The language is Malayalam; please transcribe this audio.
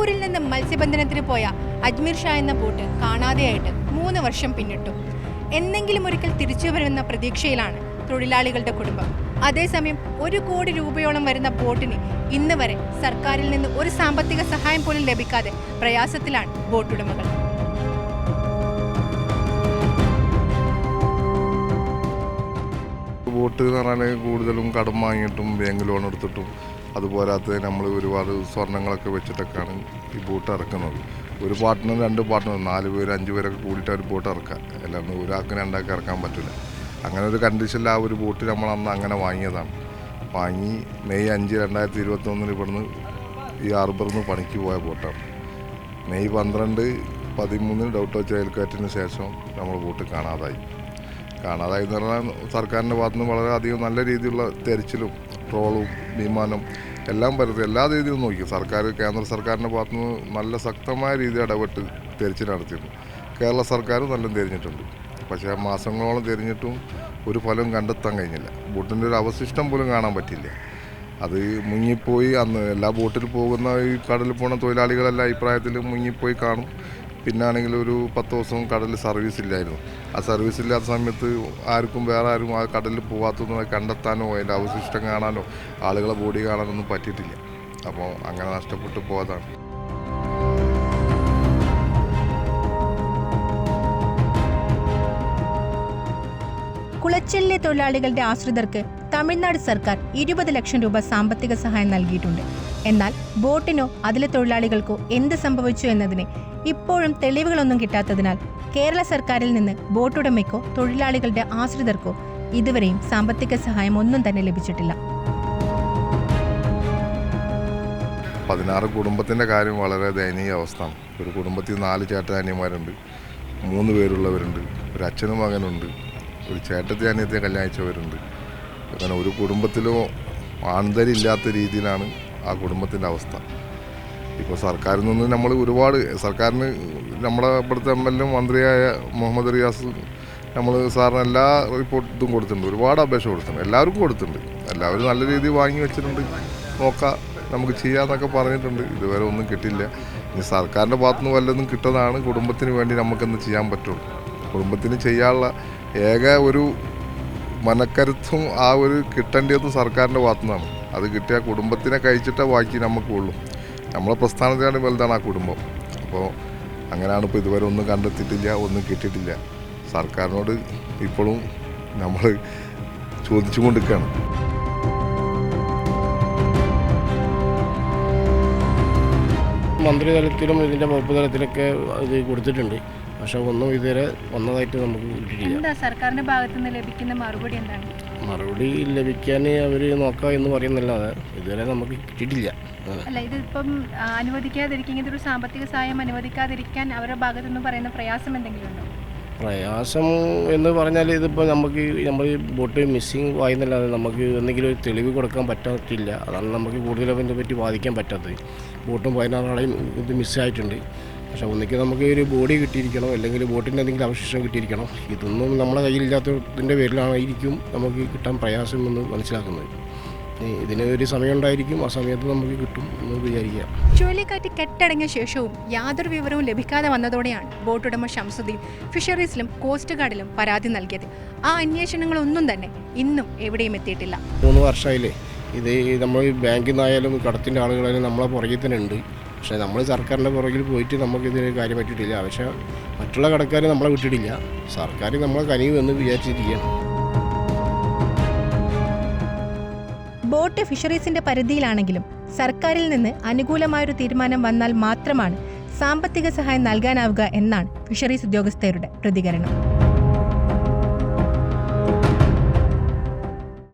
തീർത്ഥാടനത്തിന് പോയ അജ്മീർ ഷാ എന്ന ബോട്ട് കാണാതെയായിട്ട് മൂന്ന് വർഷം പിന്നിട്ടു. എന്നെങ്കിലും ഒരിക്കൽ തിരിച്ചു വരുമെന്ന പ്രതീക്ഷയിലാണ് തൊഴിലാളികളുടെ കുടുംബം. അതേസമയം ഒരു കോടി രൂപയോളം വരുന്ന ബോട്ടിന് ഇന്ന് വരെ സർക്കാരിൽ നിന്ന് ഒരു സാമ്പത്തിക സഹായം പോലും ലഭിക്കാതെ പ്രയാസത്തിലാണ് ബോട്ടുടമകൾ. ബോട്ട് എന്ന് പറഞ്ഞാൽ കൂടുതലും കടം വാങ്ങിയിട്ടും ബാങ്ക് ലോൺ എടുത്തിട്ടും അതുപോരാത്ത നമ്മൾ ഒരുപാട് സ്വർണങ്ങളൊക്കെ വെച്ചിട്ടൊക്കെയാണ് ഈ ബോട്ട് ഇറക്കുന്നത്. ഒരു പാർട്ട്ണർ രണ്ട് പാർട്ട്ണർ നാല് പേര് അഞ്ച് പേരൊക്കെ കൂടിയിട്ട് ഒരു ബോട്ട് ഇറക്കുക. അല്ലാണ്ട് ഒരാൾക്ക് രണ്ടാൾക്ക് ഇറക്കാൻ പറ്റില്ല. അങ്ങനെ ഒരു കണ്ടീഷനിൽ ആ ഒരു ബോട്ട് നമ്മൾ അന്ന് അങ്ങനെ വാങ്ങിയതാണ്. വാങ്ങി മെയ് അഞ്ച് രണ്ടായിരത്തി ഇരുപത്തൊന്നിന് ഇവിടുന്ന് ഈ ഹാർബറിൽ നിന്ന് പണിക്ക് പോയ ബോട്ടാണ്. മെയ് പന്ത്രണ്ട് പതിമൂന്നിന് ഡൗട്ടോ ചുഴലിക്കാറ്റിന് ശേഷം നമ്മൾ ബോട്ട് കാണാതായി. കാണാതായി എന്ന് പറഞ്ഞാൽ സർക്കാരിന്റെ ഭാഗത്തുനിന്ന് വളരെ അധികം നല്ല രീതിയിലുള്ള തെരച്ചിലും ട്രോളും വിമാനം എല്ലാം പരത്തി എല്ലാ രീതിയിലും നോക്കി. സർക്കാർ കേന്ദ്ര സർക്കാരിന്റെ ഭാഗത്തു നിന്ന് നല്ല ശക്തമായ രീതിയിൽ ഇടപെട്ട് തിരച്ചിൽ നടത്തിയിരുന്നു. കേരള സർക്കാർ നല്ല തിരിഞ്ഞിട്ടുണ്ട്. പക്ഷേ മാസങ്ങളോളം തിരിഞ്ഞിട്ടും ഒരു ഫലം കണ്ടെത്താൻ കഴിഞ്ഞില്ല. ബോട്ടിന്റെ ഒരു അവശിഷ്ടം പോലും കാണാൻ പറ്റില്ല അത് മുങ്ങിപ്പോയി അന്ന് എല്ലാ ബോട്ടിൽ പോകുന്ന ഈ കടലിൽ പോകുന്ന തൊഴിലാളികളെല്ലാം അഭിപ്രായത്തിൽ മുങ്ങിപ്പോയി കാണും. പിന്നാണെങ്കിൽ ഒരു പത്ത് ദിവസം കടലിൽ സർവീസ് ഇല്ലായിരുന്നു. ആ സർവീസ് ഇല്ലാത്ത സമയത്ത് ആർക്കും വേറെ ആരും ആ കടലിൽ പോകാത്തതൊന്നും കണ്ടെത്താനോ അതിന്റെ അവശിഷ്ടം കാണാനോ ആളുകളെ ബോഡി കാണാനൊന്നും പറ്റിയിട്ടില്ല. അപ്പോൾ അങ്ങനെ നഷ്ടപ്പെട്ടു പോയതാണ്. കുളച്ചലിലെ തൊഴിലാളികളുടെ ആശ്രിതർക്ക് തമിഴ്നാട് സർക്കാർ ഇരുപത് ലക്ഷം രൂപ സാമ്പത്തിക സഹായം നൽകിയിട്ടുണ്ട്. എന്നാൽ ബോട്ടിനോ അതിലെ തൊഴിലാളികൾക്കോ എന്ത് സംഭവിച്ചു എന്നതിന് ഇപ്പോഴും തെളിവുകളൊന്നും കിട്ടാത്തതിനാൽ കേരള സർക്കാരിൽ നിന്ന് ബോട്ടുടമയ്ക്കോ തൊഴിലാളികളുടെ ആശ്രിതർക്കോ ഇതുവരെയും സാമ്പത്തിക സഹായം ഒന്നും തന്നെ ലഭിച്ചിട്ടില്ല. പതിനാറ് കുടുംബത്തിന്റെ കാര്യം വളരെ ദയനീയ അവസ്ഥയാണ്. ഒരു കുടുംബത്തിൽ നാല് ചേട്ടനിയന്മാരുണ്ട് മൂന്ന് പേരുള്ളവരുണ്ട് ഒരു അച്ഛനും മകനുണ്ട് ഒരു ചേട്ടത്തി അനിയത്തെ കല്യാണിച്ചവരുണ്ട്. അങ്ങനെ ഒരു കുടുംബത്തിലോ ആന്തരില്ലാത്ത രീതിയിലാണ് ആ കുടുംബത്തിന്റെ അവസ്ഥ. ഇപ്പോൾ സർക്കാരിൽ നിന്ന് നമ്മൾ ഒരുപാട് സർക്കാരിന് നമ്മുടെ ഇവിടുത്തെ എം എൽ എ മന്ത്രിയായ മുഹമ്മദ് റിയാസ് നമ്മൾ സാറിന് എല്ലാ റിപ്പോർട്ടും കൊടുത്തിട്ടുണ്ട്. ഒരുപാട് അപേക്ഷ കൊടുത്തിട്ടുണ്ട്. എല്ലാവർക്കും കൊടുത്തിട്ടുണ്ട്. എല്ലാവരും നല്ല രീതിയിൽ വാങ്ങി വെച്ചിട്ടുണ്ട്. നോക്കാം. നമുക്ക് ചെയ്യാമെന്നൊക്കെ പറഞ്ഞിട്ടുണ്ട്. ഇതുവരെ ഒന്നും കിട്ടില്ല ഇനി സർക്കാരിന്റെ ഭാഗത്തുനിന്ന് വല്ലതും കിട്ടുന്നതാണ് കുടുംബത്തിന് വേണ്ടി നമുക്കെന്ന് ചെയ്യാൻ പറ്റുള്ളൂ. കുടുംബത്തിന് ചെയ്യാനുള്ള ഏക ഒരു മനക്കരുത്തും ആ ഒരു കിട്ടേണ്ടതും സർക്കാരിന്റെ ഭാഗത്തുനിന്നാണ്. അത് കിട്ടിയ കുടുംബത്തിനെ കഴിച്ചിട്ടേ ബാക്കി നമുക്കുള്ളൂ. നമ്മളെ പ്രസ്ഥാനത്തിനാണ് വലുതാണ് ആ കുടുംബം. അപ്പോൾ അങ്ങനെയാണ് ഇപ്പോൾ ഇതുവരെ ഒന്നും കണ്ടെത്തിയിട്ടില്ല ഒന്നും കിട്ടിയിട്ടില്ല. സർക്കാരിനോട് ഇപ്പോഴും നമ്മൾ ചോദിച്ചു കൊണ്ടിരിക്കുകയാണ്. മന്ത്രിതലത്തിലും ഇതിന്റെ വകുപ്പ് തലത്തിലൊക്കെ ഇത് കൊടുത്തിട്ടുണ്ട്. പക്ഷെ ഒന്നും ഇതുവരെ വന്നതായിട്ട് നമുക്ക് എന്താ സർക്കാരിന്റെ ഭാഗത്തു നിന്ന് ലഭിക്കുന്ന മറുപടി എന്താണ്? മറുപടി ലഭിക്കാൻ അവർ നോക്കാം എന്ന് പറയുന്നല്ലാതെ ഇതുവരെ നമുക്ക് കിട്ടിയിട്ടില്ല. അല്ല ഇതിപ്പം അനുവദിക്കാതിരിക്കുന്ന അനുവദിക്കാതിരിക്കും ഇതൊരു സാമ്പത്തിക സഹായം അനുവദിക്കാതിരിക്കാൻ അവരുടെ ഭാഗത്തു നിന്ന് പറയുന്ന പ്രയാസം എന്തെങ്കിലും ഉണ്ടോ? പ്രയാസം എന്ന് പറഞ്ഞാൽ ഇതിപ്പോൾ നമുക്ക് നമ്മൾ ബോട്ട് മിസ്സിങ് ആയെന്നല്ലാതെ നമുക്ക് എന്തെങ്കിലും ഒരു തെളിവ് കൊടുക്കാൻ പറ്റത്തില്ല. അതാണ് നമുക്ക് കൂടുതൽ അതിനെ പറ്റി ബാധിക്കാൻ പറ്റാത്തത്. ബോട്ടും പതിനാറാളെയും ഇത് മിസ്സായിട്ടുണ്ട്. പക്ഷെ ഒന്നിക്ക് നമുക്ക് ഒരു ബോഡി കിട്ടിയിരിക്കണം അല്ലെങ്കിൽ ബോട്ടിന്റെ എന്തെങ്കിലും അവശിഷ്ടം കിട്ടിയിരിക്കണം. ഇതൊന്നും നമ്മുടെ കയ്യിലില്ലാത്തതിന്റെ പേരിലായിരിക്കും നമുക്ക് കിട്ടാൻ പ്രയാസം എന്ന് മനസ്സിലാക്കുന്നത് ഇതിന് ഒരു സമയം ഉണ്ടായിരിക്കും ആ സമയത്ത് നമുക്ക് കിട്ടും എന്ന് വിചാരിക്കാം ചുഴലിക്കാറ്റ് കെട്ടടങ്ങിയ ശേഷവും യാതൊരു വിവരവും ലഭിക്കാതെ വന്നതോടെയാണ് ബോട്ടുടമ ഷംസുദ്ദീൻ ഫിഷറീസിലും കോസ്റ്റ് ഗാർഡിലും പരാതി നൽകിയത്. ആ അന്വേഷണങ്ങളൊന്നും തന്നെ ഇന്നും എവിടെയും എത്തിയിട്ടില്ല. മൂന്ന് വർഷമായില്ലേ. ഇത് നമ്മൾ ബാങ്കിൽ നിന്നായാലും കടത്തിന്റെ ആളുകളായാലും നമ്മളെ പുറകിൽ തന്നെ ഉണ്ട്. പക്ഷേ നമ്മൾ സർക്കാരിന്റെ പുറകിൽ പോയിട്ട് നമുക്കിതിന് കാര്യം പറ്റിയിട്ടില്ല. പക്ഷേ മറ്റുള്ള കടക്കാർ നമ്മളെ വിട്ടിട്ടില്ല. സർക്കാർ നമ്മളെ കനിവ് എന്ന് വിചാരിച്ചിരിക്കുകയാണ്. ബോട്ട് ഫിഷറീസിന്റെ പരിധിയിലാണെങ്കിലും സർക്കാരിൽ നിന്ന് അനുകൂലമായൊരു തീരുമാനം വന്നാൽ മാത്രമാണ് സാമ്പത്തിക സഹായം നൽകാനാവുക എന്നാണ് ഫിഷറീസ് ഉദ്യോഗസ്ഥരുടെ പ്രതികരണം.